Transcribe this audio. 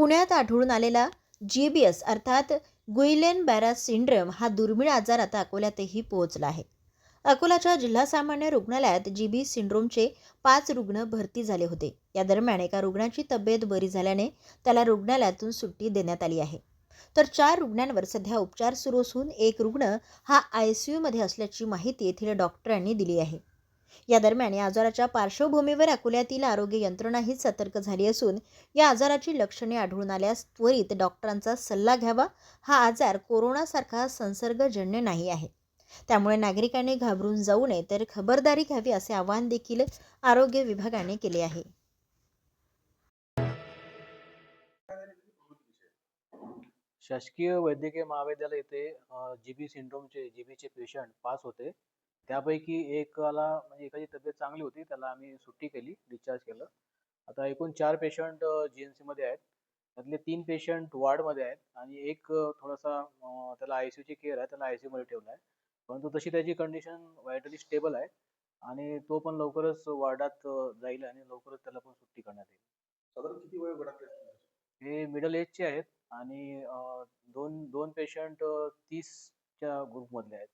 पुण्यात आढळून आलेला जी बी एस अर्थात गुईलेन बॅरा सिंड्रम हा दुर्मिळ आजार आता अकोल्यातही पोहोचला आहे. अकोलाच्या जिल्हा सामान्य रुग्णालयात जी बी सिंड्रोमचे पाच रुग्ण भरती झाले होते. या दरम्यान एका रुग्णाची तब्येत बरी झाल्याने त्याला रुग्णालयातून सुट्टी देण्यात आली आहे. तर चार रुग्णांवर सध्या उपचार सुरू असून एक रुग्ण हा आय सी यूमध्ये असल्याची माहिती येथील डॉक्टरांनी दिली आहे. या दरम्यान या आजाराच्या पार्श्वभूमीवर अकोल्यातील आरोग्य यंत्रणाही सतर्क झाली असून या आजाराची लक्षणे आढळून आल्यास त्वरित डॉक्टरांचा सल्ला घ्यावा. हा आजार कोरोनासारखा संसर्गजन्य नाही आहे. त्यामुळे नागरिकांनी घाबरून जाऊ नये तर खबरदारी घ्यावी असे आवाहन देखील आरोग्य विभागाने केले आहे. शासकीय वैद्यकीय महाविद्यालय येथे जीबी सिंड्रोमचे जीबीचे पेशंट पास होते. त्यापैकी एकाला म्हणजे एकाची तब्येत चांगली होती त्याला आम्ही सुट्टी केली डिस्चार्ज केलं. आता एकूण चार पेशंट जी एन सीमध्ये आहेत. त्यातले तीन पेशंट वॉर्डमध्ये आहेत आणि एक थोडासा त्याला आय सी यूची केअर आहे त्याला आय सी यूमध्ये ठेवलं आहे परंतु तशी त्याची कंडिशन वाईटली स्टेबल आहे आणि तो पण लवकरच वॉर्डात जाईल आणि लवकरच त्याला पण सुट्टी करण्यात येईल. साधारण किती वय गटातले? हे मिडल एजचे आहेत आणि दोन दोन पेशंट तीसच्या ग्रुपमधले आहेत.